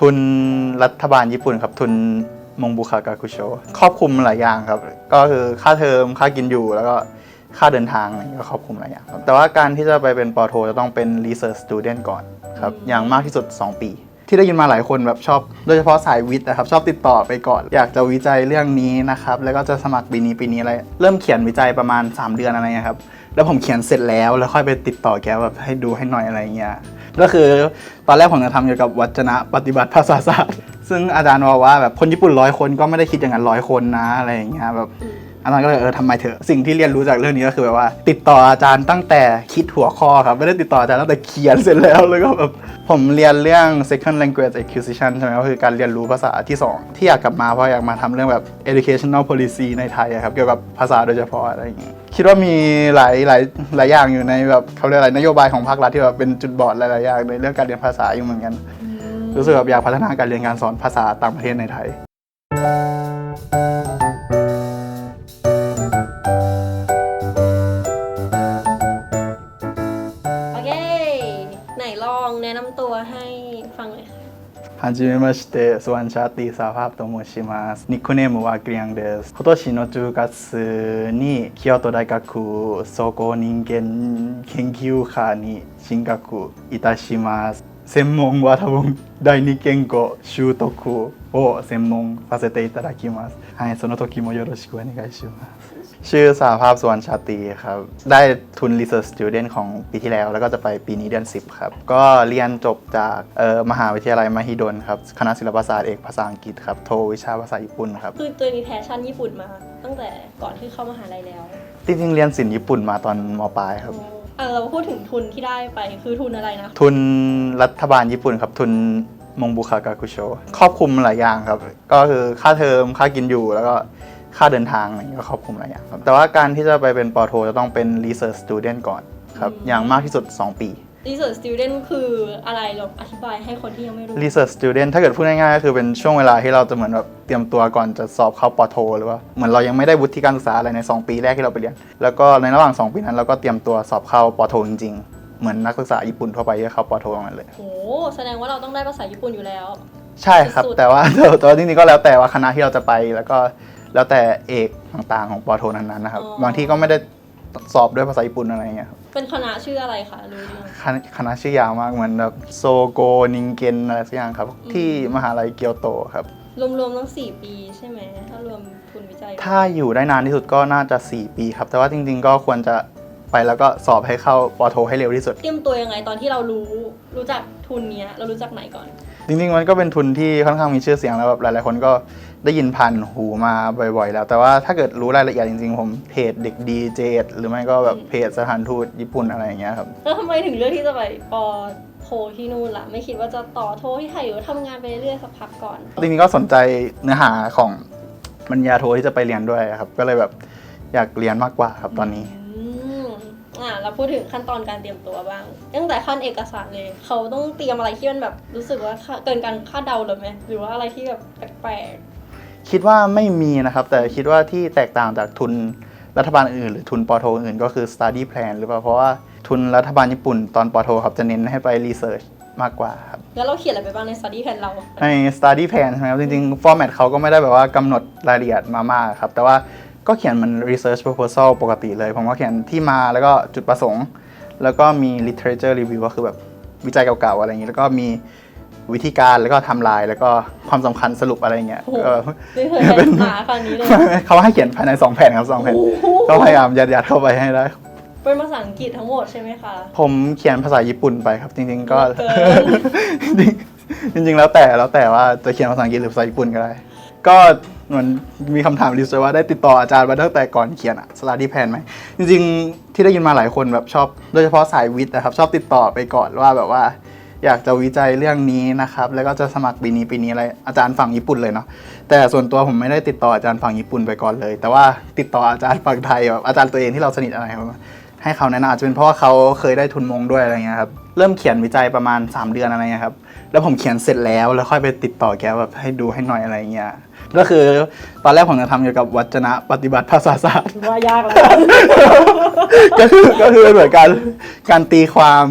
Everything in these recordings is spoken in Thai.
ทุนรัฐบาลญี่ปุ่นครับ ทุนมงบุคากาคุโชครอบคลุมหลายอย่างครับ ก็คือค่าเทอมค่ากินอยู่แล้วก็ค่าเดินทางอะไรอย่างเงี้ยก็ครอบคลุมหลายอย่างครับแต่ว่าการที่จะไปเป็นปอโทจะต้องเป็น research student ก่อนครับ อย่างมากที่สุด 2 ปี ที่ได้ยินมาหลายคนแบบชอบ โดยเฉพาะสายวิทย์นะครับ ชอบติดต่อไปก่อน อยากจะวิจัยเรื่องนี้นะครับ แล้วก็จะสมัครปีนี้ปีนี้อะไร เริ่มเขียนวิจัยประมาณ 3 เดือนอะไรเงี้ยครับ แล้วผมเขียนเสร็จแล้วแล้วค่อยไปติดต่อแกแบบให้ดูให้หน่อยอะไรเงี้ย ก็คือ ตอนแรกผมจะทำเกี่ยวกับวัจนะปฏิบัติภาษาศาสตร์ ซึ่งอาจารย์บอกว่าแบบคนญี่ปุ่นร้อยคนก็ไม่ได้คิดอย่างนั้นร้อยคนนะอะไรอย่างเงี้ยแบบ อาจารย์ก็เลยเออทำไมเถอะสิ่งที่เรียนรู้จากเรื่องนี้ก็คือแบบว่า ติดต่ออาจารย์ตั้งแต่คิดหัวข้อครับไม่ได้ติดต่ออาจารย์ตั้งแต่เขียนเสร็จแล้วแล้วก็แบบผมเรียนเรื่อง second language acquisition ใช่ไหมก็คือการเรียนรู้ภาษาที่ 2 ที่อยากกลับมาเพราะอยากมาทำเรื่องแบบ educational policy ในไทยครับเกี่ยวกับภาษาโดยเฉพาะอะไรอย่างเงี้ยคิดว่ามีหลายหลายหลายอย่างอยู่ในแบบเขาเรียกอะไรนโยบายของภาครัฐที่แบบเป็นจุดบอดหลายๆอย่างในเรื่องการเรียนภาษาอยู่เหมือนกันรู้สึกแบบอยากพัฒนาการเรียนการสอนภาษาต่างประเทศในไทย はじめまして、スワンシャーティーサファーと申します。ニックネームはグリアンです。今年の10月に京都大学総合人間研究科に進学いたします。専門は多分第二言語習得を専門させていただきます。はい、その時もよろしくお願いします。 ชื่อสาภาพสวนชาตรีครับ ได้ทุน Research Student ของปีที่แล้ว แล้วก็จะไปปีนี้เดือน 10 ครับ ก็เรียนจบจากเอ่อมหาวิทยาลัยมหิดลครับ คณะศิลปศาสตร์เอกภาษาอังกฤษครับ โทวิชาภาษาญี่ปุ่นครับ คือตัวมีแพชชั่นญี่ปุ่นมา ตั้งแต่ก่อนที่เข้ามหาลัยแล้ว จริงๆ เรียนศิลป์ญี่ปุ่นมาตอนมปลายครับอะเราพูดถึงทุนที่ได้ไปคือทุนอะไรนะ ทุนรัฐบาลญี่ปุ่นครับ ทุนมงบุคากาคุโชครอบคลุมหลายอย่างครับ ก็คือค่าเทอมค่ากินอยู่แล้วก็ ค่าเดินทางอะไรอย่างเงี้ยก็ครอบคลุมหลายอย่างครับแต่ว่าการที่จะไปเป็นปอโท จะต้องเป็น research student ก่อนครับอย่างมากที่สุด 2 ปี Research Student คืออะไรลองอธิบายให้คนที่ยังไม่รู้ research student ถ้าเกิดพูดง่ายๆก็คือเป็นช่วงเวลาที่เราจะเหมือนแบบเตรียมตัวก่อนจะสอบเข้าปอโท หรือว่าเหมือนเรายังไม่ได้วุฒิการศึกษาอะไรใน 2 ปีแรกที่เราไปเรียน แล้วก็ในระหว่าง 2 ปีนั้นเราก็เตรียมตัวสอบเข้าปอโท จริงๆ เหมือนนักศึกษาญี่ปุ่นทั่วไปที่เข้าปอโทกันเลยโอ้แสดงว่าเราต้องได้ภาษาญี่ปุ่นอยู่แล้ว ใช่ครับสุดๆแต่ว่าแต่ว่าจริงๆก็แล้วแต่ว่าคณะที่เราจะไปแล้วก็ แล้วแต่เอกต่างๆของปอโทนั้นๆนะครับบางที่ก็ไม่ได้สอบด้วยภาษาญี่ปุ่นอะไรอย่างเงี้ยครับเป็นคณะชื่ออะไรคะรู้หรือยังคณะคณะชื่อยาวมากเหมือนแบบโซโกนิงเกนอะไรสักอย่างครับที่มหาลัยเกียวโตครับ รวมๆทั้ง4ปีใช่ไหมถ้ารวมทุนวิจัย ถ้าอยู่ได้นานที่สุดก็น่าจะ 4 ปีครับ แต่ว่าจริงๆ ก็ควรจะไปแล้วก็สอบให้เข้าปอโทให้เร็วที่สุด เตรียมตัวยังไงตอนที่เรารู้รู้จักทุนเนี้ยเรารู้จักไหนก่อน จริงๆ มันก็เป็นทุนที่ค่อนข้างมีชื่อเสียงแล้วแบบหลายๆ คนก็ ได้ยินผ่านหูมาบ่อยๆ แล้ว แต่ว่าถ้าเกิดรู้รายละเอียดจริงๆ ผมเพจเด็กดีเจหรือไม่ก็แบบเพจสถานทูตญี่ปุ่นอะไรอย่างเงี้ยครับแล้วทำไมถึงเลือกที่จะไปปอโทที่นู่นล่ะ ไม่คิดว่าจะต่อโทที่ไทยหรือว่าทำงานไปเรื่อยๆสักพักก่อน จริงๆก็สนใจเนื้อหาของปริญญาโทที่จะไปเรียนด้วยครับ ก็เลยแบบอยากเรียนมากกว่าครับตอนนี้ อืมอ่าเราพูดถึงขั้นตอนการเตรียมตัวบ้าง ตั้งแต่ขั้นเอกสารเลย เขาต้องเตรียมอะไรที่มันแบบรู้สึกว่าเกินการคาดเดาเลยไหมหรือว่าอะไรที่แบบแปลก คิดว่าไม่มีนะครับ แต่คิดว่าที่แตกต่างจากทุนรัฐบาลอื่นหรือทุนปอโทอื่นก็คือ study plan หรือเปล่าเพราะว่าทุนรัฐบาลญี่ปุ่นตอนปอโทครับจะเน้นให้ไป research มากกว่าครับๆแล้วเราเขียนอะไรไปบ้างใน study plan เรา ใน study plan ใช่ไหมครับ จริงๆ format เขาก็ไม่ได้แบบว่ากำหนดรายละเอียดมามากครับ แต่ว่าก็เขียนมัน research proposal ปกติเลย ผมก็เขียนที่มาแล้วก็จุดประสงค์ แล้วก็มี literature review ก็คือแบบวิจัยเก่าๆอะไรอย่างนี้แล้วก็มี วิธีการแล้วก็ทำลายแล้วก็ความสำคัญสรุปอะไรอย่างเงี้ยโอ้โหก็ไม่เคยเห็นหาขนาดนี้เลยเขาให้เขียนภายใน2แผ่นครับ2แผ่นโอ้โหก็พยายามยัดๆเข้าไปให้ได้เป็นภาษาอังกฤษทั้งหมดใช่ไหมคะ ผมเขียนภาษาญี่ปุ่นไปครับ จริง ๆ ก็เกินจริงจริงๆ แล้วแต่แล้วแต่ว่าจะเขียนภาษาอังกฤษหรือภาษาญี่ปุ่นก็ได้ ก็เหมือนมีคำถามลิสต์ไว้ว่าได้ติดต่ออาจารย์มาตั้งแต่ก่อนเขียนอะสตาร์ดี้แพนไหมจริง ๆ ที่ได้ยินมาหลายคนแบบชอบ โดยเฉพาะสายวิทย์นะครับ ชอบติดต่อไปก่อนว่าแบบว่า อยากจะวิจัยเรื่องนี้นะครับ แล้วก็จะสมัครปีนี้ปีนี้อะไรอาจารย์ฝั่งญี่ปุ่นเลยเนาะแต่ส่วนตัวผมไม่ได้ติดต่ออาจารย์ฝั่งญี่ปุ่นไปก่อนเลย แต่ว่าติดต่ออาจารย์ฝั่งไทยแบบอาจารย์ตัวเองที่เราสนิทอะไรครับให้เขาแนะนำอาจจะเป็นเพราะว่าเขาเคยได้ทุนมงด้วยอะไรเงี้ยครับเริ่มเขียนวิจัยประมาณ 3 เดือนอะไรเงี้ยครับ แล้วผมเขียนเสร็จแล้วแล้วค่อยไปติดต่อแกแบบให้ดูให้หน่อยอะไรเงี้ยก็คือตอนแรกผมจะทำเกี่ยวกับวัจนะปฏิบัติภาษาศาสตร์ ว่ายากแล้วก็คือก็คือเหมือนการการตีความ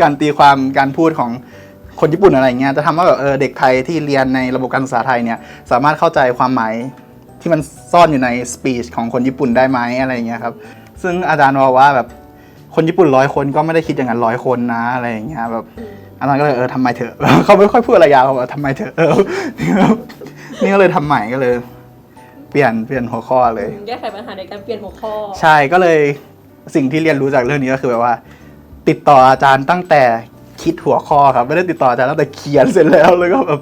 การตีความการพูดของคนญี่ปุ่นอะไรเงี้ยจะทำว่าแบบเออเด็กไทยที่เรียนในระบบการศึกษาไทยเนี่ยสามารถเข้าใจความหมายที่มันซ่อนอยู่ในสปีชของคนญี่ปุ่นได้ไหมอะไรเงี้ยครับซึ่งอาจารย์บอกว่าแบบคนญี่ปุ่นร้อยคนก็ไม่ได้คิดอย่างนั้นร้อยคนนะอะไรอย่างเงี้ยแบบ อืมอาจารย์ก็เลยเออทำไมเถอะเขาไม่ค่อยพูดอะไรยาวเขาบอกทำไมเถอะเออนี่ก็เลยทำใหม่ก็เลย เปลี่ยนเปลี่ยนหัวข้อเลย แก้ไขปัญหาในการเปลี่ยนหัวข้อ ใช่ก็เลยสิ่งที่เรียนรู้จากเรื่องนี้ก็คือแบบว่า ติดต่ออาจารย์ตั้งแต่คิดหัวข้อครับ ไม่ได้ติดต่ออาจารย์ตั้งแต่เขียนเสร็จแล้วเลยก็แบบ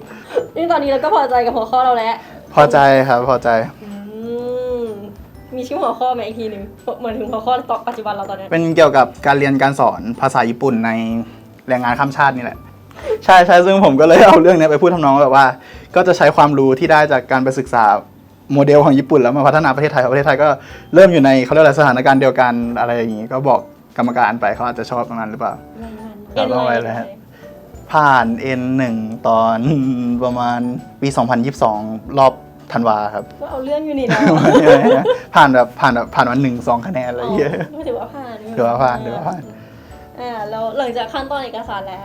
นี่ตอนนี้เราก็พอใจกับหัวข้อเราแล้ว พอใจครับพอใจอืมมีชื่อหัวข้อไหมอีกทีหนึ่งเหมือนถึงหัวข้อต่อปัจจุบันเราตอนเนี้ยเป็นเกี่ยวกับการเรียนการสอนภาษาญี่ปุ่นใน แรงงานข้ามชาตินี่แหละ ใช่ใช่ซึ่งผมก็เลยเอาเรื่องเนี้ยไปพูดทำนองว่าแบบว่า ก็จะใช้ความรู้ที่ได้จากการไปศึกษาโมเดลของญี่ปุ่นแล้วมาพัฒนาประเทศไทยเพราะประเทศไทยก็เริ่มอยู่ในเขาเรียกอะไรสถานการณ์เดียวกันอะไรอย่างนี้ ก็บอกกรรมการไปเขาอาจจะชอบตรงนั้นหรือเปล่าเอ็นเอาไลไว้น์เลยฮะผ่าน N1 ตอนประมาณปี 2022 รอบธันวาครับ ก็เอาเรื่องอยู่นี่นะผ่านแบบผ่านแบบผ่านวันหนึ่งสองคะแนนอะไรอย่างเงี้ยก็ถือว่าผ่านถือว่าผ่านถือว่าผ่าน อ่าแล้วหลังจากขั้นตอนเอกสารแล้ว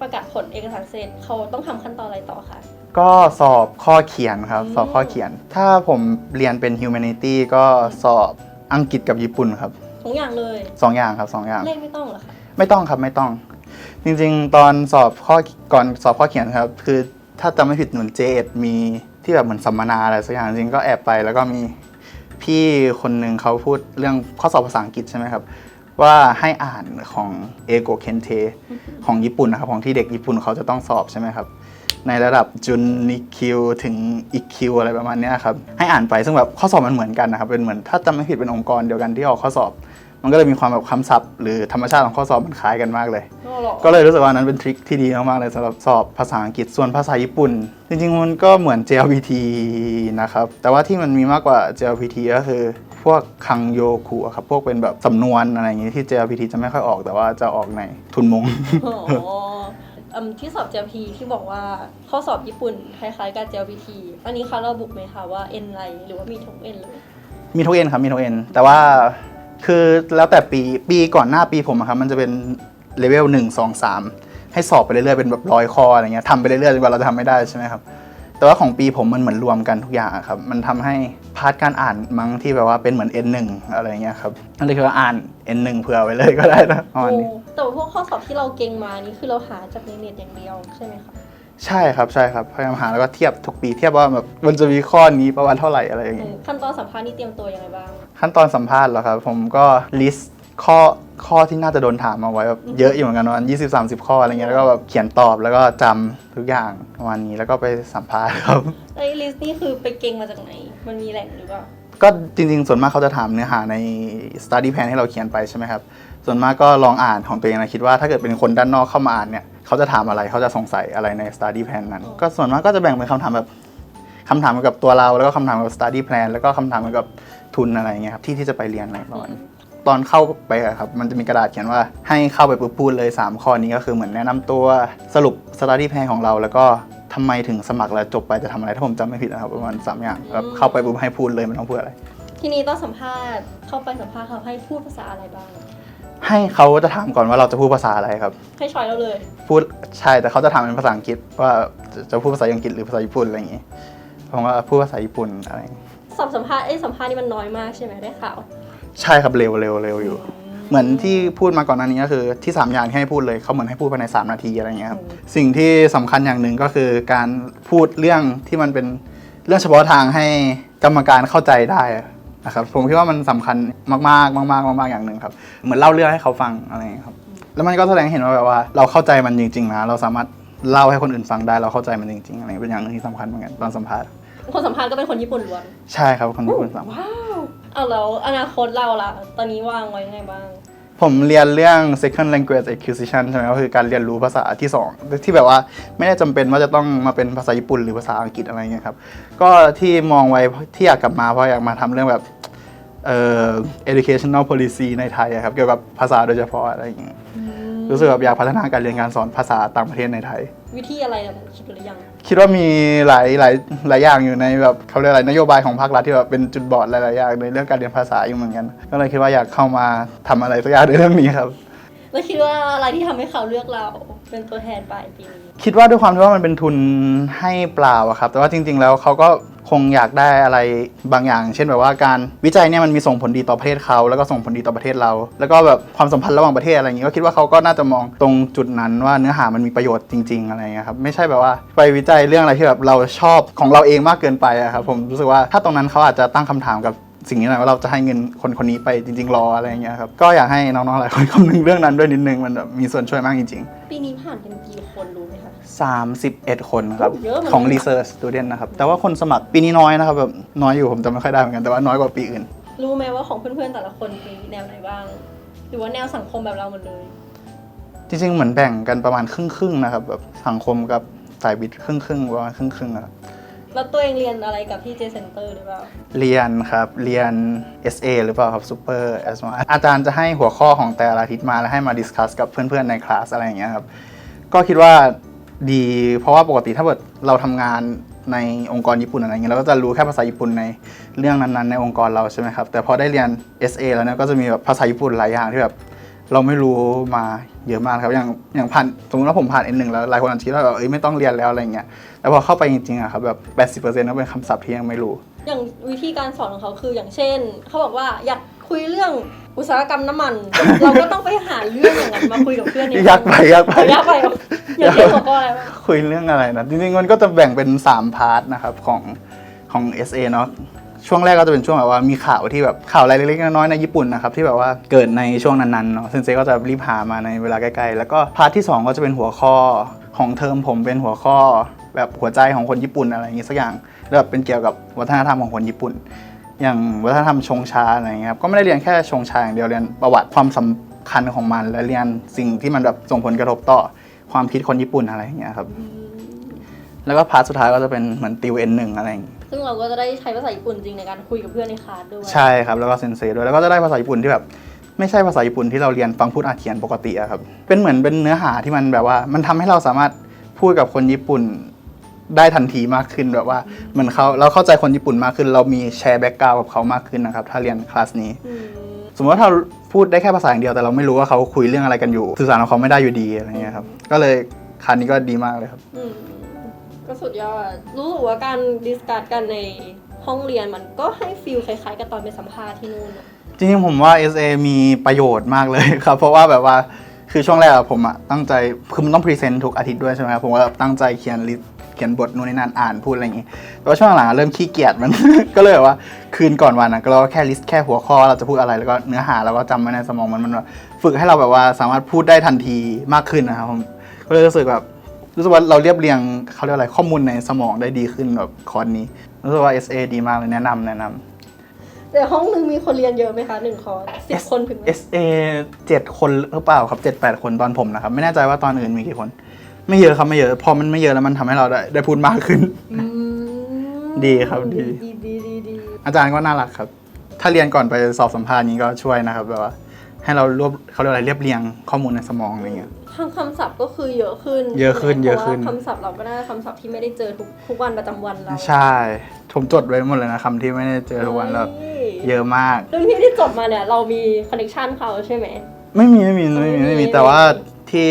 ประกาศผลเอกสารเสร็จเขาต้องทำขั้นตอนอะไรต่อคะ ก็สอบข้อเขียนครับ อืม สอบข้อเขียน ถ้าผมเรียนเป็น humanity ก็สอบอังกฤษกับญี่ปุ่นครับทุกอย่างเลยสองอย่างครับสองอย่าง เลขไม่ต้องเหรอคะไม่ต้องครับไม่ต้อง จริงๆ ตอนสอบข้อก่อนสอบข้อเขียนครับ คือถ้าจำไม่ผิดเหมือนเจเอ็ดมีที่แบบเหมือนสัมมนาอะไรสักอย่างจริงๆก็แอบไป แล้วก็มีพี่คนหนึ่งเขาพูดเรื่องข้อสอบภาษาอังกฤษใช่ไหมครับ ว่าให้อ่านของเอโกเคนเทของญี่ปุ่นนะครับ ของที่เด็กญี่ปุ่นเขาจะต้องสอบใช่ไหมครับ ในระดับจุนนิคิวถึงอีคิวอะไรประมาณเนี้ยครับ ให้อ่านไปซึ่งแบบข้อสอบมันเหมือนกันนะครับ เป็นเหมือนถ้าจำไม่ผิดเป็นองค์กรเดียวกันที่ออกข้อสอบ มันก็เลยมีความแบบคำศัพท์หรือธรรมชาติของข้อสอบมันคล้ายกันมากเลย ก็หรอก็เลยรู้สึกว่านั้นเป็นทริคที่ดีมากๆเลยสำหรับสอบภาษาอังกฤษส่วนภาษาญี่ปุ่น จริงๆมันก็เหมือน JLPT นะครับแต่ว่าที่มันมีมากกว่า JLPT ก็คือ พวกคังโยคุอะครับพวกเป็นแบบสำนวนอะไรอย่างงี้ที่ JLPT จะไม่ค่อยออกแต่ว่าจะออกในทุนมงอ๋ออืมที่สอบ JLP ที่บอกว่าข้อสอบญี่ปุ่นคล้ายๆกับ JLPT อันนี้เขาระบุไหมคะว่า N อะไรหรือว่ามีทุก N เลย มีทุกเอ็นครับมีทุกเอ็นแต่ว่าคือแล้วแต่ปีปีก่อนหน้าปีผมอะครับมันจะเป็นเลเวลหนึ่งสองสามให้สอบไปเรื่อยๆเป็นแบบร้อยข้ออะไรเงี้ยทำไปเรื่อยๆจนกว่าเราจะทำไม่ได้ใช่ไหมครับ แต่ว่าของปีผมมันเหมือนรวมกันทุกอย่างอะครับ มันทำให้พาร์ทการอ่านมั้งที่แบบว่าเป็นเหมือน N1 อะไรเงี้ยครับนั่นเลยคือว่าอ่าน N1 เผื่อไว้เลยก็ได้นะประมาณนี้โอ้แต่ว่าพวกข้อสอบที่เราเก่งมานี่คือเราหาจากในเน็ตอย่างเดียวใช่ไหมคะใช่ครับใช่ครับพยายามหาแล้วก็เทียบทุกปีเทียบว่าแบบมันจะมีข้อนี้ประมาณเท่าไหร่อะไรอย่างอืเงี้มยขั้นตอนสัมภาษณ์นี่เตรียมตัวยังไงบ้าง ขั้นตอนสัมภาษณ์เหรอครับผมก็ลิสต์ ข้อข้อที่น่าจะโดนถามมาไว้แบบเยอะอยู่เหมือนกันประมาณยี่สิบสามสิบข้ออะไรเงี้ยแล้วก็แบบเขียนตอบแล้วก็จำทุกอย่างประมาณนี้แล้วก็ไปสัมภาษณ์ครับไอ้ลิสต์นี่คือไปเก่งมาจากไหน มันมีแหล่งหรือเปล่าก็จริงๆ ส่วนมากเขาจะถามเนื้อหาใน study plan ให้เราเขียนไปใช่ไหมครับ ส่วนมากก็ลองอ่านของตัวเองนะคิดว่าถ้าเกิดเป็นคนด้านนอกเข้ามาอ่านเนี่ยเขาจะถามอะไรเขาจะสงสัยอะไรใน study plan นั้น ก็ส่วนมากก็จะแบ่งเป็นคำถามแบบคำถามเกี่ยวกับตัวเรา แล้วก็คำถามเกี่ยวกับ study plan แล้วก็คำถามเกี่ยวกับทุนอะไรเงี้ยครับที่ที่จะไปเรียนอะไรประมาณนี้ ตอนเข้าไปอะครับ มันจะมีกระดาษเขียนว่าให้เข้าไปปุ๊บพูดเลย 3 ข้อนี้ก็คือเหมือนแนะนำตัวสรุป study plan ของเรา แล้วก็ทำไมถึงสมัครแล้วจบไปจะทำอะไรถ้าผมจำไม่ผิดนะครับประมาณสามอย่างแบบเข้าไปปุ๊บให้พูดเลยไม่ต้องพูดอะไร ทีนี้ต้องสัมภาษณ์เข้าไปสัมภาษณ์เขาให้พูดภาษาอะไรบ้างให้เขาจะถามก่อนว่าเราจะพูดภาษาอะไรครับ ให้ชอยเราเลย พูดใช่แต่เขาจะถามเป็นภาษาอังกฤษว่าจะจะพูดภาษาอังกฤษหรือภาษาญี่ปุ่นอะไรอย่างงี้ผมก็พูดภาษาญี่ปุ่นอะไรอย่างงี้สอบสัมภาษณ์ไอ้ยสัมภาษณ์นี่มันน้อยมากใช่ไหมได้ข่าว ใช่ครับเร็วเร็วเร็วอยู่ เหมือนที่พูดมาก่อนหน้านี้ก็คือที่สามอย่างที่ให้พูดเลยเขาเหมือนให้พูดภายใน 3 นาทีอะไรอย่างเงี้ยครับสิ่งที่สำคัญอย่างหนึ่งก็คือการพูดเรื่องที่มันเป็นเรื่องเฉพาะทางให้กรรมการเข้าใจได้นะครับผมคิดว่ามันสำคัญมากๆ มากๆมากๆอย่างหนึ่งครับเหมือนเล่าเรื่องให้เขาฟังอะไรอย่างเงี้ยครับ แล้วมันก็แสดงให้เห็นว่าแบบว่า เราเข้าใจมันจริงๆนะเราสามารถเล่าให้คนอื่นฟังได้เราเข้าใจมันจริงๆอะไรเป็นอย่างหนึ่งที่สำคัญเหมือนกันตอนสัมภาษณ์คนสัมภาษณ์ก็เป็นคนญี่ปุ่นล้วนใช่ครับคนที่คุณสัมภาษณ์ว้าว เอาแล้วอนาคตเราล่ะ ตอนนี้วางไว้ยังไงบ้าง ผมเรียนเรื่อง second language acquisition ใช่ไหมก็คือการเรียนรู้ภาษาที่สองที่แบบว่าไม่ได้จำเป็นว่าจะต้องมาเป็นภาษาญี่ปุ่นหรือภาษาอังกฤษอะไรเงี้ยครับ ก็ที่มองไว้ที่อยากกลับมาเพราะอยากมาทำเรื่องแบบเอ่อ educational policy ในไทยอะครับ เกี่ยวกับภาษาโดยเฉพาะอะไรอย่างเงี้ย รู้สึกแบบอยากพัฒนาการเรียนการสอนภาษาต่างประเทศในไทย วิธีอะไรอะคิดหรือยัง คิดว่ามีหลายหลายหลายอย่างอยู่ในแบบเขาเรียกอะไรนโยบายของภาครัฐที่แบบเป็นจุดบอดหลายๆอย่างในเรื่องการเรียนภาษาอยู่เหมือนกัน ก็เลยคิดว่าอยากเข้ามาทำอะไรสักอย่างในเรื่องนี้ครับ แล้วคิดว่าอะไรที่ทำให้เขาเลือกเราเป็นตัวแทนไปปีนี้ คิดว่าด้วยความที่ว่ามันเป็นทุนให้เปล่าอะครับ แต่ว่าจริง ๆ แล้วเขาก็ คงอยากได้อะไรบางอย่าง เช่นแบบว่าการวิจัยเนี่ยมันมีส่งผลดีต่อประเทศเขาแล้วก็ส่งผลดีต่อประเทศเรา แล้วก็แบบความสัมพันธ์ระหว่างประเทศอะไรอย่างงี้ก็คิดว่าเขาก็น่าจะมองตรงจุดนั้นว่าเนื้อหามันมีประโยชน์จริง ๆ อะไรอย่างเงี้ยครับไม่ใช่แบบว่าไปวิจัยเรื่องอะไรที่แบบเราชอบของเราเองมากเกินไปอะครับผมรู้สึกว่าถ้าตรงนั้นเขาอาจจะตั้งคำถามกับสิ่งนี้หน่อยว่าเราจะให้เงินคนคนนี้ไปจริง ๆ รออะไรอย่างเงี้ยครับก็อยากให้น้องๆหลายคนคำนึงเรื่องนั้นด้วยนิดนึงมันแบบมีส่วนช่วยมากจริง ๆ ปีนี้ผ่านกันกี่คนรู 31 คนครับ เยอะเหมือนกัน ของ Research Student นะครับ แต่ว่าคนสมัครปีนี้น้อยนะครับแบบน้อยอยู่ผมจำไม่ค่อยได้เหมือนกัน แต่ว่าน้อยกว่าปีอื่น รู้ไหมว่าของเพื่อนๆแต่ละคนมีแนวไหนบ้าง หรือว่าแนวสังคมแบบเราหมดเลย จริงๆ เหมือนแบ่งกันประมาณครึ่งๆนะครับแบบสังคมกับสายวิทย์ครึ่งๆประมาณครึ่งๆนะครับแล้วตัวเองเรียนอะไรกับที่เจเซนเตอร์หรือเปล่า เรียนครับเรียน SA หรือเปล่าครับ Super a s m a อาจารย์จะให้หัวข้อของแต่ละอาทิตย์มาแล้วให้มาดิสคัสกับเพื่อนๆในคลาสอะไรอย่างเงี้ยครับก็คิดว่า ดี เพราะว่าปกติถ้าเกิดเราทำงานในองค์กรญี่ปุ่นอะไรเงี้ยเราก็จะรู้แค่ภาษาญี่ปุ่นในเรื่องนั้นๆ ในองค์กรเราใช่ไหมครับ แต่พอได้เรียน SA แล้วเนี่ยก็จะมีแบบภาษาญี่ปุ่นหลายอย่างที่แบบเราไม่รู้มาเยอะมากครับอย่างอย่างผ่านสมมติว่าผมผ่าน N1 แล้วหลายคนอาจจะคิดว่าแบบเอ้ยไม่ต้องเรียนแล้วอะไรเงี้ยแต่พอเข้าไปจริงๆอะครับแบบ 80%ก็เป็นคำศัพท์ที่ยังไม่รู้ อย่างวิธีการสอนของเขาคืออย่างเช่น เขาบอกว่าอยาก คุยเรื่องอุตสาหกรรมน้ำมัน เราก็ต้องไปหาเรื่องอย่างนั้นมาคุยกับเพื่อนในยากไปยากไปยากไปเหรออย่างเช่นหัวข้ออะไรบ้างคุยเรื่องอะไรนะจริงๆมันก็จะแบ่งเป็น 3 พาร์ทนะครับของของ SA เนาะช่วงแรกก็จะเป็นช่วงแบบว่ามีข่าวที่แบบข่าวอะไรเล็กๆน้อยๆในญี่ปุ่นนะครับที่แบบว่าเกิดในช่วงนั้นๆเนาะเซนเซก็จะรีบหามาในเวลาใกล้ๆแล้วก็พาร์ทที่ 2 ก็จะเป็นหัวข้อของเทอมผมเป็นหัวข้อ แบบหัวใจของคนญี่ปุ่นอะไรอย่างงี้สักอย่างแล้วแบบเป็นเกี่ยวกับวัฒนธรรมของคนญี่ปุ่น อย่างวัฒนธรรมชงชาอะไรอย่างเงี้ยครับก็ไม่ได้เรียนแค่ชงชาอย่างเดียวเรียนประวัติความสำคัญของมัน และเรียนสิ่งที่มันแบบส่งผลกระทบต่อความคิดคนญี่ปุ่นอะไรอย่างเงี้ยครับแล้วก็พาร์ทสุดท้ายก็จะเป็นเหมือนติว N1 อะไรอย่างงี้ซึ่งเราก็จะได้ใช้ภาษาญี่ปุ่นจริงในการคุยกับเพื่อนในคลาสด้วยใช่ครับแล้วก็เซนเซด้วยแล้วก็จะได้ภาษาญี่ปุ่นที่แบบไม่ใช่ภาษาญี่ปุ่นที่เราเรียนฟังพูดอ่านเขียนปกติอะครับเป็นเหมือนเป็นเนื้อหาที่มันแบบว่า มันทำให้เราสามารถพูดกับคนญี่ปุ่น ได้ทันทีมากขึ้นแบบว่าเหมือนเขาเราเข้าใจคนญี่ปุ่นมากขึ้น เรามีแชร์แบ็กกราวกับเขามากขึ้นนะครับ ถ้าเรียนคลาสนี้อืมสมมติว่าถ้าพูดได้แค่ภาษาอย่างเดียวแต่เราไม่รู้ว่าเขาคุยเรื่องอะไรกันอยู่ สื่อสารกับเขาไม่ได้อยู่ดีอะไรเงี้ยครับก็เลยคลาสนี้ก็ดีมากเลยครับอืมก็สุดยอดรู้สึกว่าการดิสคัสกันในห้องเรียนมันก็ให้ฟีลคล้ายๆ กับตอนไปสัมภาษณ์ที่นู่นอะจริงๆผมว่า SA มีประโยชน์มากเลยครับ เพราะว่าแบบว่าคือช่วงแรกอะผมอะตั้งใจคือมันต้องพรีเซนต์ทุกอาทิตย์ด้วยใช่ไหมครับผมก็ตั้งใจเขียนลิสต์เขียนบทนู่นนี่นั่นอ่านพูดอะไรอย่างงี้แต่ว่าช่วงหลังอะเริ่มขี้เกียจมัน ก็เลยแบบว่าคืนก่อนวันอะก็เราก็แค่ลิสต์แค่หัวข้อเราจะพูดอะไรแล้วก็เนื้อหาเราก็จำไว้ในสมองมันมันแบบฝึกให้เราแบบว่าสามารถพูดได้ทันทีมากขึ้นนะครับผมก็เลยรู้สึกแบบรู้สึกว่าเราเรียบเรียงเขาเรียกอะไรข้อมูลในสมองได้ดีขึ้นแบบคอร์สนี้รู้สึกว่า SA ดีมากเลยแนะนำแนะนำแต่ห้องหนึงมีคนเรียนเยอะไหมคะหนึ่งคอร์สสิบคนถึงไหม SA เจ็ดคนหรือเปล่าครับเจ็ดแปดคนตอนผมนะครับ ไม่แน่ใจว่าตอนอื่นมีกี่คน ไม่เยอะครับไม่เยอะ พอมันไม่เยอะแล้วมันทำให้เราได้ได้พูดมากขึ้น อืมดีครับดี ดีดีดีดีอาจารย์ก็น่ารักครับ ถ้าเรียนก่อนไปสอบสัมภาษณ์นี้ก็ช่วยนะครับแบบว่า ให้เรารวบเขาเรียกอะไรเรียบเรียงข้อมูลในสมองอะไรเงี้ย ทางคำศัพท์ก็คือเยอะขึ้นเยอะขึ้นใช่ไหมเยอะขึ้น พราว่าคำศัพท์เราก็ได้คำศัพท์ที่ไม่ได้เจอทุกทุกวันประจำวันเราใช่ผมจดไว้หมดเลยนะคำที่ไม่ได้เจอทุกวันแล้วเฮ้ยเยอะมาก รุ่นพี่ที่จบมาเนี่ยเรามีคอนเนคชันเขาใช่ไหม ไม่มีไม่มีไม่มีไม่มีไม่มีแต่ว่าที่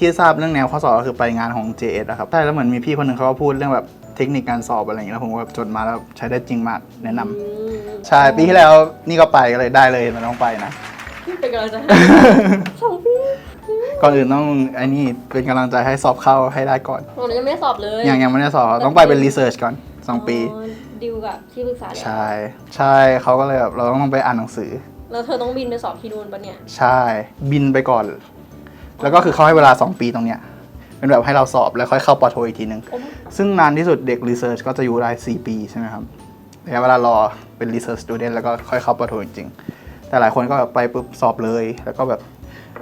ที่ทราบเรื่องแนวข้อสอบก็คือไปงานของ JS นะครับใช่แล้วเหมือนมีพี่คนหนึ่งเขาก็พูดเรื่องแบบเทคนิคการสอบอะไรอย่างเงี้ยแล้วผมก็แบบจดมาแล้วใช้ได้จริงมากแนะนำอืมใช่ปีที่แล้วนี่ก็ไปก็เลยได้เลยมันต้องไปนะเป็นกำลังใจให้ สองปีก่อนอื่นต้องไอ้นี่เป็นกำลังใจให้สอบเข้าให้ได้ก่อนผมยังไม่ได้สอบเลยยังยังไม่ได้สอบต้องไปเป็นรีเสิร์ชก่อนสองปี อ๋อดิวกับที่ปรึกษาแล้วใช่ใช่เขาก็เลยแบบเราต้องไปอ่านหนังสือ แล้วเธอต้องบินไปสอบที่นู่นปะเนี่ย ใช่บินไปก่อน แล้วก็คือเขาให้เวลา 2 ปีตรงเนี้ยเป็นแบบให้เราสอบแล้วค่อยเข้าปอโทอีกทีนึงโอ้ซึ่งนานที่สุดเด็กรีเสิร์ชก็จะอยู่ได้ 4 ปีใช่ไหมครับระยะเวลารอเป็นรีเสิร์ชสตูเดนแล้วก็ค่อยเข้าปอโทจริงๆ แต่หลายคนก็แบบไปปุ๊บสอบเลยแล้วก็แบบ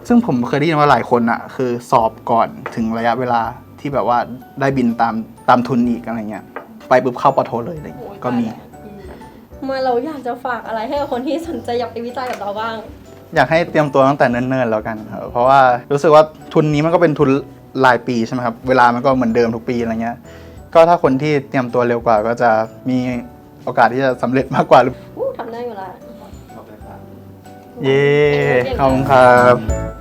ซึ่งผมเคยได้ยินว่าหลายคนอะคือสอบก่อนถึงระยะเวลาที่แบบว่าได้บินตามตามทุนอีกอะไรเงี้ยไปปุ๊บเข้าปอโทเลยอะไรโหเงี้ยก็มีตายแล้วอืมมาเราอยากจะฝากอะไรให้กับคนที่สนใจอยากไปวิจัยกับเราบ้าง อยากให้เตรียมตัวตั้งแต่เนิ่นๆแล้วกันครับเพราะว่ารู้สึกว่าทุนนี้มันก็เป็นทุนรายปีใช่ไหมครับเวลามันก็เหมือนเดิมทุกปีอะไรเงี้ยก็ถ้าคนที่เตรียมตัวเร็วกว่า ก็จะมีโอกาสที่จะสำเร็จมากกว่าหรืออู้ทำได้อยู่ละเย้ขอบคุณครับ